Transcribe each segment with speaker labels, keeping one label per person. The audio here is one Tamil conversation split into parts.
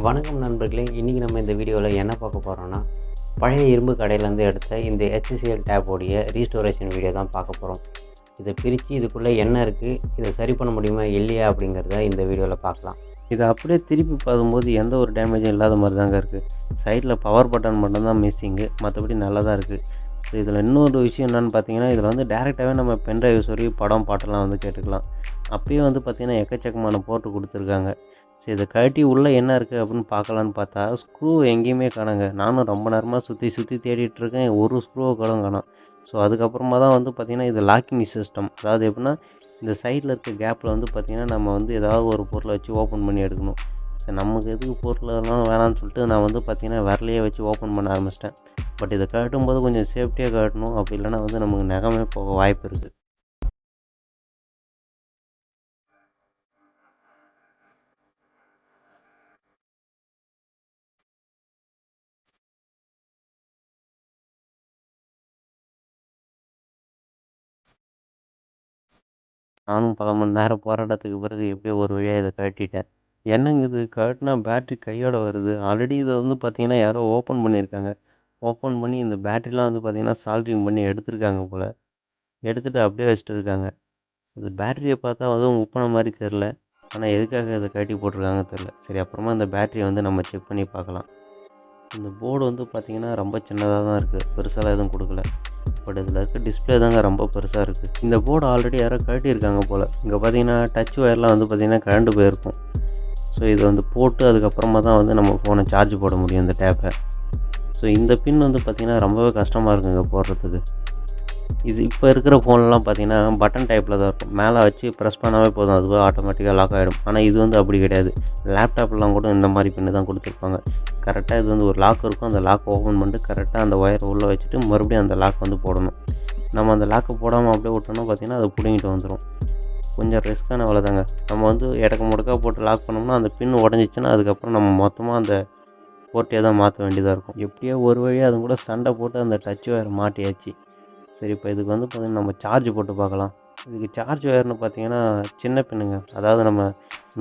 Speaker 1: வணக்கம் நண்பர்களே இன்றைக்கி நம்ம இந்த வீடியோவில் என்ன பார்க்க போகிறோன்னா பழைய இரும்பு கடையிலேருந்து எடுத்த இந்த ஹெச்சிசிஎல் டேப்போடைய ரீஸ்டோரேஷன் வீடியோ தான் பார்க்க போகிறோம் இதை பிரித்து இதுக்குள்ளே என்ன இருக்குது இதை சரி பண்ண முடியுமா இல்லையா அப்படிங்கிறத இந்த வீடியோவில் பார்க்கலாம்.
Speaker 2: இதை அப்படியே திருப்பி பார்க்கும்போது எந்த ஒரு டேமேஜும் இல்லாத மாதிரி தாங்க இருக்குது சைடில் பவர் பட்டன் மட்டும்தான் மிஸ்ஸிங்கு மற்றபடி நல்லா தான் இருக்குது ஸோ இதில் இன்னொரு விஷயம் என்னென்னு பார்த்தீங்கன்னா இதில் வந்து டேரெக்டாகவே நம்ம பென்ட்ரைவ் சொல்லி படம் பாட்டெல்லாம் வந்து கேட்டுக்கலாம். அப்பயே வந்து பார்த்திங்கன்னா எக்கச்சக்கமான போர்ட்டு கொடுத்துருக்காங்க. ஸோ இதை கழட்டி உள்ளே என்ன இருக்குது அப்படின்னு பார்க்கலான்னு பார்த்தா ஸ்க்ரூ எங்கேயுமே காணுங்க. நானும் ரொம்ப நேரமாக சுற்றி சுற்றி தேடிட்டுருக்கேன் ஒரு ஸ்க்ரூவை கூட காணோம் ஸோ அதுக்கப்புறமா தான் வந்து பார்த்திங்கன்னா இது லாக்கிங் சிஸ்டம் அதாவது எப்படின்னா இந்த சைடில் இருக்க கேப்பில் வந்து பார்த்திங்கன்னா நம்ம வந்து ஏதாவது ஒரு பொருளை வச்சு ஓப்பன் பண்ணி எடுக்கணும். சரி நமக்கு எதுக்கு பொருளெல்லாம் வேணாம்னு சொல்லிட்டு நான் வந்து பார்த்திங்கன்னா விரலையே வச்சு ஓப்பன் பண்ண ஆரம்பிச்சிட்டேன். பட் இதை கழட்டும் போது கொஞ்சம் சேஃப்டியாக கட்டணும் அப்படி இல்லைன்னா வந்து நமக்கு நகமே போக வாய்ப்பு இருக்குது. நானும் பல மணி நேரம் போராட்டத்துக்கு பிறகு எப்படியோ ஒரு வழியாக இதை கழட்டிட்டேன். என்னங்க இது? கழட்டினா பேட்ரி கையோட வருது. ஆல்ரெடி இதை வந்து பார்த்தீங்கன்னா யாரோ ஓப்பன் பண்ணியிருக்காங்க. ஓப்பன் பண்ணி இந்த பேட்ரிலாம் வந்து பார்த்தீங்கன்னா சால்ட்ரிங் பண்ணி எடுத்திருக்காங்க போல். எடுத்துகிட்டு அப்படியே வச்சுட்டு இருக்காங்க. இந்த பேட்டரியை பார்த்தா அதுவும் உப்பன மாதிரி தெரில ஆனால் எதுக்காக இதை கட்டி போட்டிருக்காங்க தெரில சரி அப்புறமா இந்த பேட்டரியை வந்து நம்ம செக் பண்ணி பார்க்கலாம். இந்த போர்டு வந்து பார்த்திங்கன்னா ரொம்ப சின்னதாக தான் இருக்குது பெருசாலாம் எதுவும் கொடுக்கல. பட் இதில் இருக்க டிஸ்பிளே தாங்க ரொம்ப பெருசாக இருக்குது இந்த போர்டு ஆல்ரெடி யாரோ கழட்டியிருக்காங்க போல். இங்கே பார்த்தீங்கன்னா டச் ஒயர்லாம் வந்து பார்த்திங்கன்னா கரண்டு போயிருக்கும். ஸோ இதை வந்து போட்டு அதுக்கப்புறமா தான் வந்து நம்ம ஃபோனை சார்ஜ் போட முடியும் இந்த டேப்பை ஸோ இந்த பின் வந்து பார்த்திங்கன்னா ரொம்பவே கஷ்டமாக இருக்குங்க போடுறதுக்கு. இது இப்போ இருக்கிற ஃபோன்லாம் பார்த்தீங்கன்னா பட்டன் டைப்பில் தான் இருக்கும். மேலே வச்சு ப்ரெஸ் பண்ணாவே போதும். அதுவே ஆட்டோமேட்டிக்காக லாக் ஆகிடும் ஆனால் இது வந்து அப்படி கிடையாது. லேப்டாப்லாம் கூட இந்த மாதிரி பின்னு தான் கொடுத்துருப்பாங்க. கரெக்டாக இது வந்து ஒரு லாக் இருக்கும். அந்த லாக் ஓப்பன் பண்ணிட்டு கரெக்டாக அந்த ஒயரை உள்ளே வச்சுட்டு மறுபடியும் அந்த லாக் வந்து போடணும். நம்ம அந்த லாக்கை போடாமல் அப்படியே விட்டோம்னா பார்த்திங்கன்னா அதை பிடுங்கிட்டு வந்துடும் கொஞ்சம் ரிஸ்க்கான வேலை தாங்க. நம்ம வந்து இடக்க முடக்கா போட்டு லாக் பண்ணோம்னா அந்த பின் உடஞ்சிச்சின்னா அதுக்கப்புறம் நம்ம மொத்தமாக அந்த போர்ட்டே தான் மாற்ற வேண்டியதாக இருக்கும். எப்படியோ ஒரு வழியாக அது கூட சண்டை போட்டு அந்த டச் ஒயர் மாட்டியாச்சு. சரி இப்போ இதுக்கு வந்து பார்த்திங்கன்னா நம்ம சார்ஜ் போட்டு பார்க்கலாம். இதுக்கு சார்ஜ் ஒயர்னு பார்த்தீங்கன்னா சின்ன பின்னுங்க அதாவது நம்ம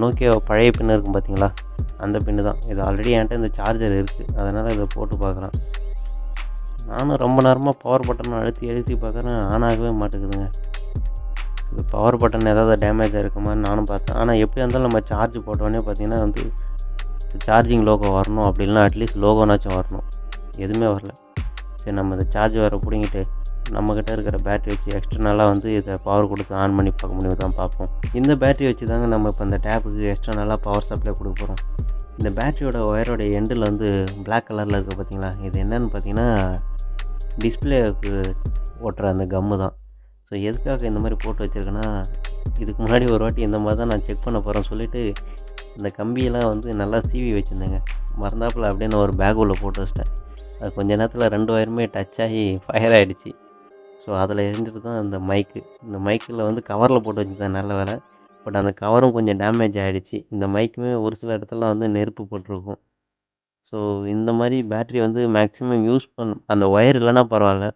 Speaker 2: நோக்கியா பழைய பின்னு இருக்கும் பார்த்தீங்களா அந்த பின்னு தான். இது ஆல்ரெடி என்கிட்ட இந்த சார்ஜர் இருக்குது அதனால் இதை போட்டு பார்க்குறேன் நானும் ரொம்ப நேரமாக பவர் பட்டன் அழுத்தி அழுத்தி பார்க்குறேன். ஆன் ஆகவே மாட்டேங்குதுங்க. இது பவர் பட்டன் ஏதாவது டேமேஜ் இருக்க மாதிரி நானும் பார்த்தேன். ஆனால் எப்படியா இருந்தாலும் நம்ம சார்ஜ் போட்டோடனே பார்த்தீங்கன்னா வந்து சார்ஜிங் லோகோ வரணும். அப்படி அட்லீஸ்ட் லோகோனாச்சும் வரணும். எதுவுமே வரல. சரி நம்ம இந்த சார்ஜ் வர பிடிங்கிட்டு நம்மக்கிட்ட இருக்கிற பேட்டரி வச்சு எக்ஸ்டர்னலாக வந்து இதை பவர் கொடுத்து ஆன் பண்ணி பார்க்க முடியும் தான் பார்ப்போம். இந்த பேட்டரி வச்சு தாங்க நம்ம இப்போ இந்த டேப்புக்கு எக்ஸ்டர்னலாக பவர் சப்ளை கொடுக்க போகிறோம் இந்த பேட்டரியோட ஒயரோட எண்டில் வந்து பிளாக் கலரில் இருக்குது பார்த்தீங்களா இது என்னன்னு பார்த்தீங்கன்னா டிஸ்பிளேக்கு ஓட்டுற அந்த கம்மு தான். ஸோ எதுக்காக இந்த மாதிரி போட்டு வச்சுருக்கேன்னா இதுக்கு முன்னாடி ஒரு வாட்டி இந்த மாதிரி தான் நான் செக் பண்ண போகிறேன்னு சொல்லிவிட்டு இந்த கம்பியெல்லாம் வந்து நல்லா சீவி வச்சுருந்தேங்க. மறந்தாப்பில் அப்படியே நான் ஒரு பேக் உள்ள போட்டு வச்சிட்டேன். அது கொஞ்ச நேரத்தில் ரெண்டு ஒயருமே டச் ஆகி ஃபயர் ஆகிடுச்சு ஸோ அதில் எரிஞ்சிட்டு தான் அந்த மைக்கு இந்த மைக்கில் வந்து கவரில் போட்டு வச்சுருந்தேன் நல்ல வேலை. பட் அந்த கவரும் கொஞ்சம் டேமேஜ் ஆகிடுச்சு இந்த மைக்குமே ஒரு சில இடத்துல வந்து நெருப்பு போட்டிருக்கும். ஸோ இந்த மாதிரி பேட்ரி வந்து மேக்ஸிமம் யூஸ் பண்ண அந்த ஒயர் இல்லைன்னா பரவாயில்ல.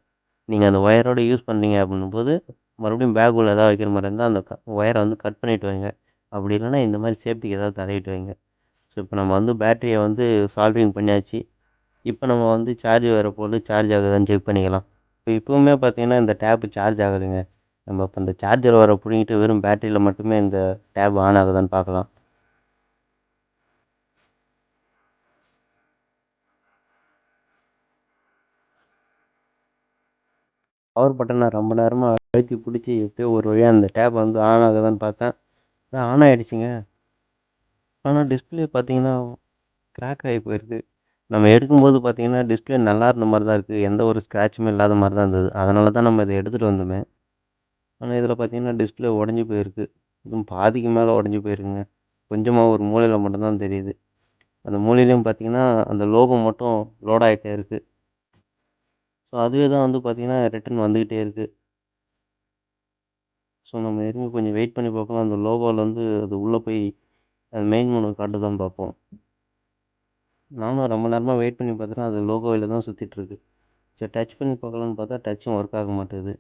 Speaker 2: நீங்கள் அந்த ஒயரோடு யூஸ் பண்ணுறீங்க அப்படின்னும்போது மறுபடியும் பேக் உள்ள ஏதாவது வைக்கிற மாதிரி இருந்தால் அந்த க ஒயரை வந்து கட் பண்ணிவிட்டு வைங்க. அப்படி இல்லைன்னா இந்த மாதிரி சேஃப்டிக்கு ஏதாவது தடவிட்டு வைங்க. ஸோ இப்போ நம்ம வந்து பேட்டரியை வந்து சால்விங் பண்ணியாச்சு. இப்போ நம்ம வந்து சார்ஜ் வர போது சார்ஜ் ஆகுதான்னு செக் பண்ணிக்கலாம். இப்போ இப்போவுமே பார்த்தீங்கன்னா இந்த டேப்பு சார்ஜ் ஆகுதுங்க. நம்ம இப்போ இந்த சார்ஜர் வர பிடிங்கிட்டு வெறும் பேட்டரியில் மட்டுமே இந்த டேப் ஆன் ஆகுதான்னு பார்க்கலாம் பவர் பட்டனை ரொம்ப நேரமாக அழுத்தி பிடிச்சி எப்படியோ ஒரு வழியாக அந்த டேப் வந்து ஆன் ஆகுதான்னு பார்த்தேன். ஆன் ஆகிடுச்சிங்க ஆனால் டிஸ்பிளே பார்த்தீங்கன்னா க்ராக் ஆகி போயிருக்கு. நம்ம எடுக்கும்போது பார்த்தீங்கன்னா டிஸ்பிளே நல்லா இருந்த மாதிரி தான் இருக்குது எந்த ஒரு ஸ்க்ராட்சுமே இல்லாத மாதிரி தான் இருந்தது. அதனால தான் நம்ம இதை எடுத்துகிட்டு வந்தோமே. ஆனால் இதில் பார்த்தீங்கன்னா டிஸ்பிளே உடஞ்சி போயிருக்கு. இதுவும் பாதிக்கு மேலே உடஞ்சி போயிருக்குங்க. கொஞ்சமாக ஒரு மூலையில் மட்டும்தான் தெரியுது. அந்த மூலையிலையும் பார்த்தீங்கன்னா அந்த லோகோ மட்டும் லோட் ஆகிட்டே இருக்குது ஸோ அதுவே தான் வந்து பார்த்திங்கன்னா ரிட்டன் வந்துக்கிட்டே இருக்குது ஸோ நம்ம எதுவுமே கொஞ்சம் வெயிட் பண்ணி பார்க்கலாம். அந்த லோகோவில் வந்து அது உள்ளே போய் அது மெயின் காட்டு தான் பார்ப்போம். நானும் ரொம்ப நேரமாக வெயிட் பண்ணி பார்த்துட்டேன் அது லோகோவில் தான் சுற்றிட்டுருக்கு சரி டச் பண்ணி பார்க்கலான்னு பார்த்தா டச்சும் ஒர்க் ஆக மாட்டேது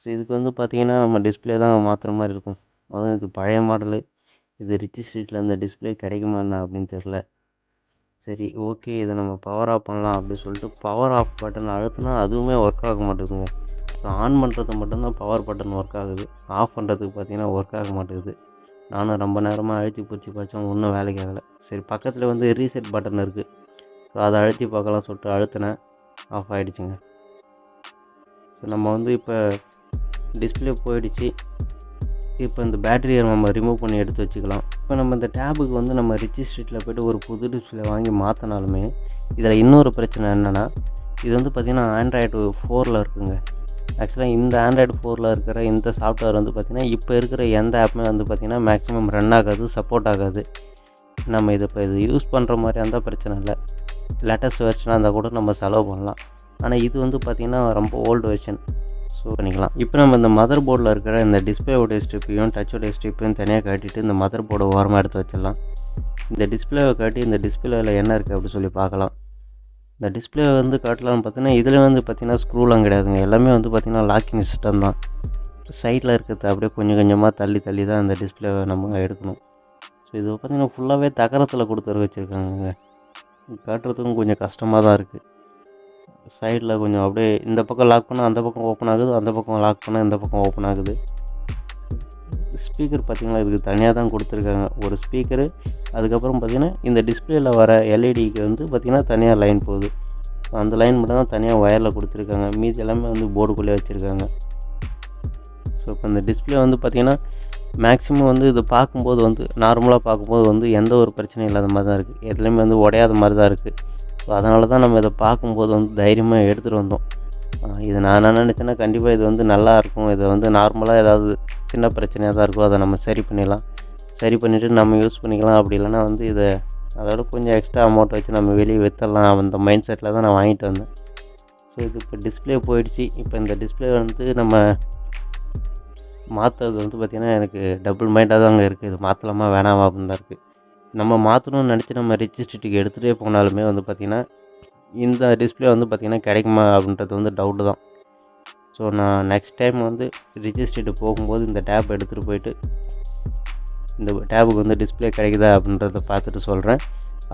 Speaker 2: ஸோ இதுக்கு வந்து பார்த்திங்கன்னா நம்ம டிஸ்பிளே தான் மாற்றுற மாதிரி இருக்கும். அதுவும் இது பழைய மாடலு இது ரிச் ஸ்ட்ரீட்டில் இந்த டிஸ்பிளே கிடைக்குமா என்ன அப்படின்னு தெரில சரி ஓகே இதை நம்ம பவர் ஆஃப் பண்ணலாம் அப்படின்னு சொல்லிட்டு பவர் ஆஃப் பட்டன் அழுத்தினா அதுவுமே ஒர்க் ஆக மாட்டேங்குதுங்க. ஸோ ஆன் பண்ணுறது மட்டும்தான் பவர் பட்டன் ஒர்க் ஆகுது. ஆஃப் பண்ணுறதுக்கு பார்த்தீங்கன்னா ஒர்க் ஆக மாட்டேங்குது. நானும் ரொம்ப நேரமாக அழுத்தி பிடிச்சி பார்த்தோம் ஒன்றும் வேலைக்கு ஆகலை. சரி பக்கத்தில் வந்து ரீசெட் பட்டன் இருக்குது ஸோ அதை அழுத்தி பார்க்கலாம் சொல்லிட்டு அழுத்தினேன். ஆஃப் ஆகிடுச்சுங்க ஸோ நம்ம வந்து இப்போ டிஸ்பிளே போயிடுச்சு. இப்போ இந்த பேட்டரியை நம்ம ரிமூவ் பண்ணி எடுத்து வச்சுக்கலாம். இப்போ நம்ம இந்த டேபுக்கு வந்து நம்ம ரிச்சி ஸ்ட்ரீட்டில் போய்ட்டு ஒரு புது டிஸ்பிளே வாங்கி மாற்றினாலுமே இதில் இன்னொரு பிரச்சனை என்னென்னா இது வந்து பார்த்திங்கன்னா ஆண்ட்ராய்டு ஃபோரில் இருக்குங்க. ஆக்சுவலாக இந்த ஆண்ட்ராய்டு ஃபோரில் இருக்கிற இந்த சாஃப்ட்வேர் வந்து பார்த்திங்கன்னா இப்போ இருக்கிற எந்த ஆப்புமே வந்து பார்த்திங்கன்னா மேக்ஸிமம் ரன் ஆகாது சப்போர்ட் ஆகாது. நம்ம இது இப்போ இது யூஸ் பண்ணுற மாதிரி இருந்தால் பிரச்சனை இல்லை. லேட்டஸ்ட் வெர்ஷனாக இருந்தால் கூட நம்ம செலவு பண்ணலாம். ஆனால் இது வந்து பார்த்திங்கன்னா ரொம்ப ஓல்டு வெர்ஷன் ஸோ பண்ணிக்கலாம். இப்போ நம்ம இந்த மதர் போர்டில் இருக்கிற இந்த டிஸ்பிளேவுடைய ஸ்ட்ரிப்பையும் உடைய ஸ்ட்ரிப்பையும் தனியாக காட்டிட்டு இந்த மதர் போர்டை ஓரமாக எடுத்து வச்சிடலாம். இந்த டிஸ்பிளேவை காட்டி இந்த டிஸ்பிளேவில் என்ன இருக்குது அப்படின்னு சொல்லி பார்க்கலாம். இந்த டிஸ்பிளே வந்து காட்டலாம்னு பார்த்தீங்கன்னா இதில் வந்து பார்த்திங்கன்னா ஸ்க்ரூலாம் கிடையாதுங்க. எல்லாமே வந்து பார்த்திங்கன்னா லாக்கிங் சிஸ்டம் தான். சைடில் இருக்கிறது அப்படியே கொஞ்சம் கொஞ்சமாக தள்ளி தள்ளி தான் இந்த டிஸ்பிளேவை நம்ம எடுக்கணும். ஸோ இது பார்த்திங்கன்னா ஃபுல்லாகவே தகரத்தில் கொடுத்து வச்சுருக்காங்க காட்டுறதுக்கும் கொஞ்சம் கஷ்டமாக தான் இருக்குது சைடில் கொஞ்சம் அப்படியே இந்த பக்கம் லாக் பண்ணால் அந்த பக்கம் ஓப்பன் ஆகுது அந்த பக்கம் லாக் பண்ணால் இந்த பக்கம் ஓப்பன் ஆகுது. ஸ்பீக்கர் பார்த்திங்கன்னா இதுக்கு தனியாக தான் கொடுத்துருக்காங்க. ஒரு ஸ்பீக்கரு அதுக்கப்புறம் பார்த்திங்கன்னா இந்த டிஸ்பிளேயில் வர எல்இடிக்கு வந்து பார்த்திங்கன்னா தனியாக லைன் போகுது. அந்த லைன் மட்டும் தான் தனியாக ஒயரில் கொடுத்துருக்காங்க. மீதி எல்லாமே வந்து போர்டுக்குள்ளே வச்சுருக்காங்க. ஸோ இப்போ இந்த டிஸ்பிளே வந்து பார்த்திங்கன்னா மேக்ஸிமம் வந்து இது பார்க்கும்போது வந்து நார்மலாக பார்க்கும்போது வந்து எந்த ஒரு பிரச்சனையும் இல்லாத மாதிரி தான் இருக்குது எதுலேயுமே வந்து உடையாத மாதிரி தான் இருக்குது ஸோ அதனால தான் நம்ம இதை பார்க்கும்போது வந்து தைரியமாக எடுத்துகிட்டு வந்தோம். இது நான் என்ன நினச்சேன்னா கண்டிப்பாக இது வந்து நல்லா இருக்கும். இதை வந்து நார்மலாக ஏதாவது சின்ன பிரச்சனையாக தான் இருக்கும். அதை நம்ம சரி பண்ணிடலாம். சரி பண்ணிவிட்டு நம்ம யூஸ் பண்ணிக்கலாம். அப்படி இல்லைன்னா வந்து இதை அதோட கொஞ்சம் எக்ஸ்ட்ரா அமௌண்ட் வச்சு நம்ம வெளியே விற்றலாம் அந்த மைண்ட் செட்டில் தான் நான் வாங்கிட்டு வந்தேன். ஸோ இது இப்போ டிஸ்பிளே போயிடுச்சு. இப்போ இந்த டிஸ்பிளே வந்து நம்ம மாற்றுறது வந்து பார்த்திங்கன்னா எனக்கு டபுள் மைண்டாக தான் அங்கே இருக்குது இது மாற்றலாமா வேணாமா அப்படின்னு தான் இருக்குது நம்ம மாற்றணும்னு நினச்சி நம்ம ரிச் எடுத்துகிட்டே போனாலுமே வந்து பார்த்திங்கன்னா இந்த டிஸ்பிளே வந்து பார்த்திங்கன்னா கிடைக்குமா அப்படின்றது வந்து டவுட்டு தான். ஸோ நான் நெக்ஸ்ட் டைம் வந்து ரிஜிஸ்டர்டு போகும்போது இந்த டேப் எடுத்துகிட்டு போயிட்டு இந்த டேபுக்கு வந்து டிஸ்பிளே கிடைக்குதா அப்படின்றத பார்த்துட்டு சொல்கிறேன்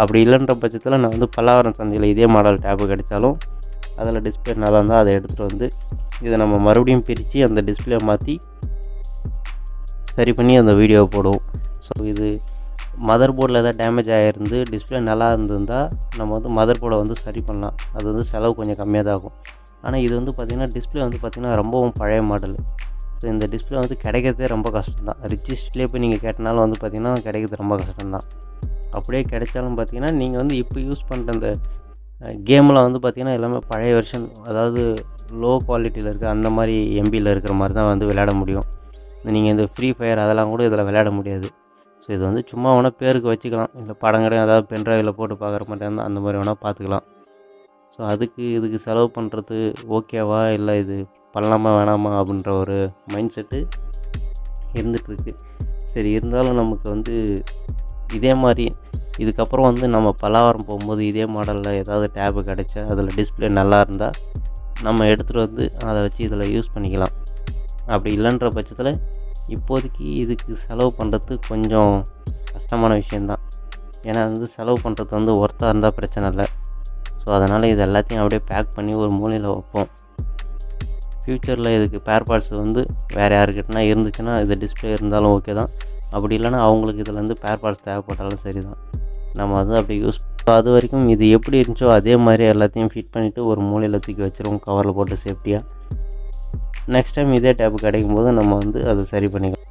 Speaker 2: அப்படி இல்லைன்ற பட்சத்தில் நான் வந்து பல்லாவரம் சந்தையில் இதே மாடல் டேபு கிடைச்சாலும் அதில் டிஸ்பிளே நல்லா இருந்தால் அதை எடுத்துகிட்டு வந்து இதை நம்ம மறுபடியும் பிரித்து அந்த டிஸ்பிளே மாற்றி சரி பண்ணி அந்த வீடியோவை போடுவோம். ஸோ இது மதர் போர்டில் எதாவது டேமேஜ் ஆகிருந்து டிஸ்பிளே நல்லா இருந்திருந்தால் நம்ம வந்து மதர் போர்டை வந்து சரி பண்ணலாம். அது வந்து செலவு கொஞ்சம் கம்மியாக தான் ஆகும் ஆனால் இது வந்து பார்த்திங்கன்னா டிஸ்பிளே வந்து பார்த்திங்கன்னா ரொம்பவும் பழைய மாடல் ஸோ இந்த டிஸ்பிளே வந்து கிடைக்கிறதே ரொம்ப கஷ்டம் தான் ரிச்சிஸ்ட்லேயே போய் நீங்கள் கேட்டனாலும் வந்து பார்த்திங்கன்னா கிடைக்கிறது ரொம்ப கஷ்டம் தான் அப்படியே கிடைச்சாலும் பார்த்திங்கன்னா நீங்கள் வந்து இப்போ யூஸ் பண்ணுற இந்த கேமில் வந்து பார்த்திங்கன்னா எல்லாமே பழைய வெர்ஷன் அதாவது லோ குவாலிட்டியில் இருக்க அந்த மாதிரி எம்பியில் இருக்கிற மாதிரி தான் வந்து விளையாட முடியும். நீங்கள் இந்த ஃப்ரீ ஃபயர் அதெல்லாம் கூட இதில் விளையாட முடியாது. ஸோ இது வந்து சும்மா வேணால் பேருக்கு வச்சுக்கலாம். இல்லை படம் கிடையாது ஏதாவது பென்ட்ரைவில் போட்டு பார்க்குற மாதிரி இருந்தால் அந்த மாதிரி வேணால் பார்த்துக்கலாம். ஸோ அதுக்கு இதுக்கு செலவு பண்ணுறது ஓகேவா இல்லை இது பண்ணலாமா வேணாமா? அப்படின்ற ஒரு மைண்ட் செட்டு இருந்துகிட்ருக்கு சரி இருந்தாலும் நமக்கு வந்து இதே மாதிரி இதுக்கப்புறம் வந்து நம்ம பலாவரம் போகும்போது இதே மாடலில் ஏதாவது டேபு கிடச்சா அதில் டிஸ்பிளே நல்லா இருந்தால் நம்ம எடுத்துகிட்டு வந்து அதை வச்சு இதில் யூஸ் பண்ணிக்கலாம். அப்படி இல்லைன்ற பட்சத்தில் இப்போதைக்கு இதுக்கு செலவு பண்ணுறது கொஞ்சம் கஷ்டமான விஷயந்தான் ஏன்னா வந்து செலவு பண்ணுறது வந்து ஒர்த்தாக இருந்தால் பிரச்சனை இல்லை. ஸோ அதனால் இது எல்லாத்தையும் அப்படியே பேக் பண்ணி ஒரு மூலையில் வைப்போம். ஃப்யூச்சரில் இதுக்கு பேர் பார்ட்ஸ் வந்து வேறு யாருக்கிட்டனா இருந்துச்சுன்னா இது டிஸ்பிளே இருந்தாலும் ஓகே தான். அப்படி இல்லைன்னா அவங்களுக்கு இதில் வந்து பேர் பார்ட்ஸ் தேவைப்பட்டாலும் சரி தான் நம்ம அதை அப்படி யூஸ் அது வரைக்கும் இது எப்படி இருந்துச்சோ அதே மாதிரி எல்லாத்தையும் ஃபிட் பண்ணிவிட்டு ஒரு மூலையில் தூக்கி வச்சுருவோம். கவரில் போட்டு சேஃப்டியாக நெக்ஸ்ட் டைம் இதே டேப் கிடைக்கும் போது நம்ம வந்து அதை சரி பண்ணிக்கலாம்.